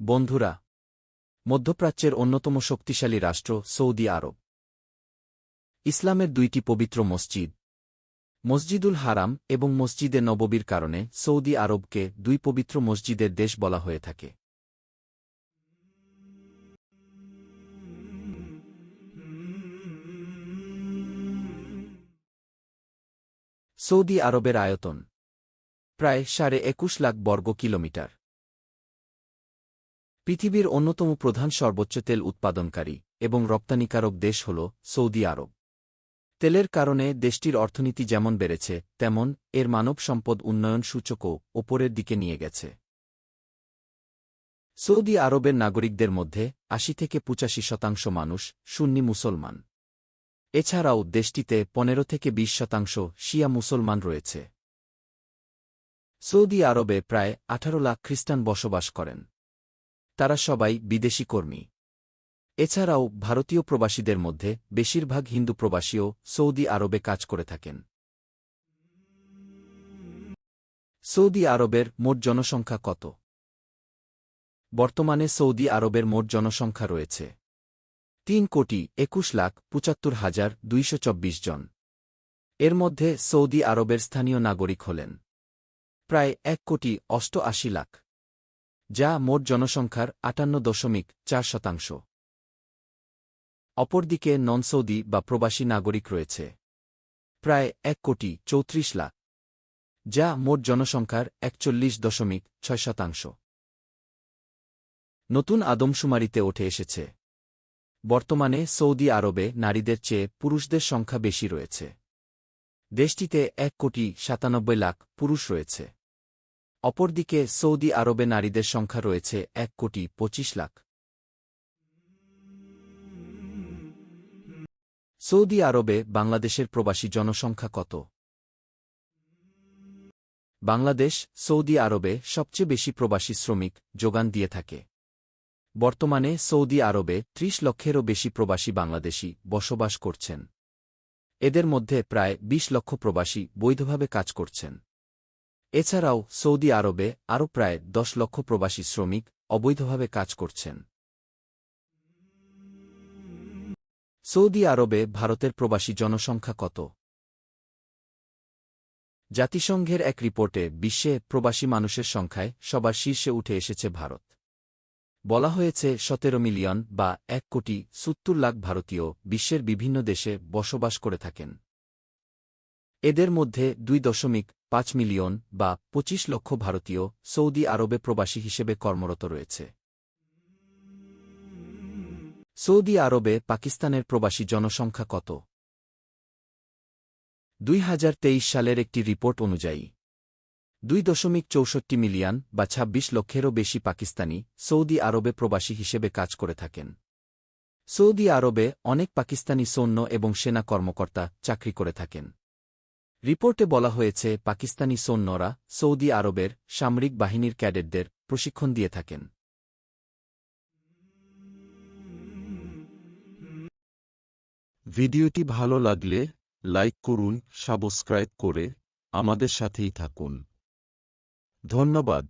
বন্ধুরা, মধ্যপ্রাচ্যের অন্যতম শক্তিশালী রাষ্ট্র সৌদি আরব। ইসলামের দুইটি পবিত্র মসজিদ, মসজিদুল হারাম এবং মসজিদে নববীর কারণে সৌদি আরবকে দুই পবিত্র মসজিদের দেশ বলা হয়ে থাকে। সৌদি আরবের আয়তন, প্রায় সাড়ে একুশ লাখ বর্গ কিলোমিটার। পৃথিবীর অন্যতম প্রধান সর্বোচ্চ তেল উৎপাদনকারী এবং রপ্তানিকারক দেশ হল সৌদি আরব। তেলের কারণে দেশটির অর্থনীতি যেমন বেড়েছে, তেমন এর মানব সম্পদ উন্নয়ন সূচকও ওপরের দিকে নিয়ে গেছে। সৌদি আরবের নাগরিকদের মধ্যে আশি থেকে পঁচাশি শতাংশ মানুষ সুন্নি মুসলমান। এছাড়াও দেশটিতে পনেরো থেকে বিশ শতাংশ শিয়া মুসলমান রয়েছে। সৌদি আরবে প্রায় আঠারো লাখ খ্রিস্টান বসবাস করেন। তারা সবাই বিদেশি কর্মী। এছাড়াও ভারতীয় প্রবাসীদের মধ্যে বেশিরভাগ হিন্দু প্রবাসীও সৌদি আরবে কাজ করে থাকেন। সৌদি আরবের মোট জনসংখ্যা কত? বর্তমানে সৌদি আরবের মোট জনসংখ্যা রয়েছে তিন কোটি একুশ লাখ পঁচাত্তর হাজার দুইশো জন। এর মধ্যে সৌদি আরবের স্থানীয় নাগরিক হলেন। প্রায় এক কোটি অষ্টআশি লাখ। যা মোট জনসংখ্যার আটান্ন দশমিক চার শতাংশ। অপরদিকে নন সৌদি বা প্রবাসী নাগরিক রয়েছে। প্রায় এক কোটি চৌত্রিশ লাখ, যা মোট জনসংখ্যার একচল্লিশ দশমিক ছয় শতাংশ। নতুন আদমশুমারিতে উঠে এসেছে। বর্তমানে সৌদি আরবে নারীদের চেয়ে পুরুষদের সংখ্যা বেশি রয়েছে। দেশটিতে এক কোটি সাতানব্বই লাখ পুরুষ রয়েছে। অপরদিকে সৌদি আরবে নারীদের সংখ্যা রয়েছে এক কোটি পঁচিশ লাখ। সৌদি আরবে বাংলাদেশের প্রবাসী জনসংখ্যা কত? বাংলাদেশ সৌদি আরবে সবচেয়ে বেশি প্রবাসী শ্রমিক যোগান দিয়ে থাকে। বর্তমানে সৌদি আরবে ত্রিশ লক্ষেরও বেশি প্রবাসী বাংলাদেশি বসবাস করছেন। এদের মধ্যে প্রায় ২০ লক্ষ প্রবাসী বৈধভাবে কাজ করছেন। এছাড়াও, সৌদি আরবে আরও প্রায় দশ লক্ষ প্রবাসী শ্রমিক অবৈধভাবে কাজ করছেন। সৌদি আরবে ভারতের প্রবাসী জনসংখ্যা কত? জাতিসংঘের এক রিপোর্টে বিশ্বে প্রবাসী মানুষের সংখ্যায় সবার শীর্ষে উঠে এসেছে ভারত। বলা হয়েছে সতেরো মিলিয়ন বা এক কোটি সত্তর লাখ ভারতীয় বিশ্বের বিভিন্ন দেশে বসবাস করে থাকেন। এদের মধ্যে দুই দশমিক পাঁচ মিলিয়ন বা পঁচিশ লক্ষ ভারতীয় সৌদি আরবে প্রবাসী হিসেবে কর্মরত রয়েছে। সৌদি আরবে পাকিস্তানের প্রবাসী জনসংখ্যা কত? দুই হাজার তেইশ সালের একটি রিপোর্ট অনুযায়ী, দুই দশমিক চৌষট্টি মিলিয়ন বা ২৬ লক্ষেরও বেশি পাকিস্তানি সৌদি আরবে প্রবাসী হিসেবে কাজ করে থাকেন। সৌদি আরবে অনেক পাকিস্তানি সৈন্য এবং সেনা কর্মকর্তা চাকরি করে থাকেন। রিপোর্টে বলা হয়েছে, পাকিস্তানি সৈন্যরা সৌদি আরবের সামরিক বাহিনীর ক্যাডেটদের প্রশিক্ষণ দিয়ে থাকেন। ভিডিওটি ভালো লাগলে লাইক করুন, সাবস্ক্রাইব করে আমাদের সাথেই থাকুন। ধন্যবাদ।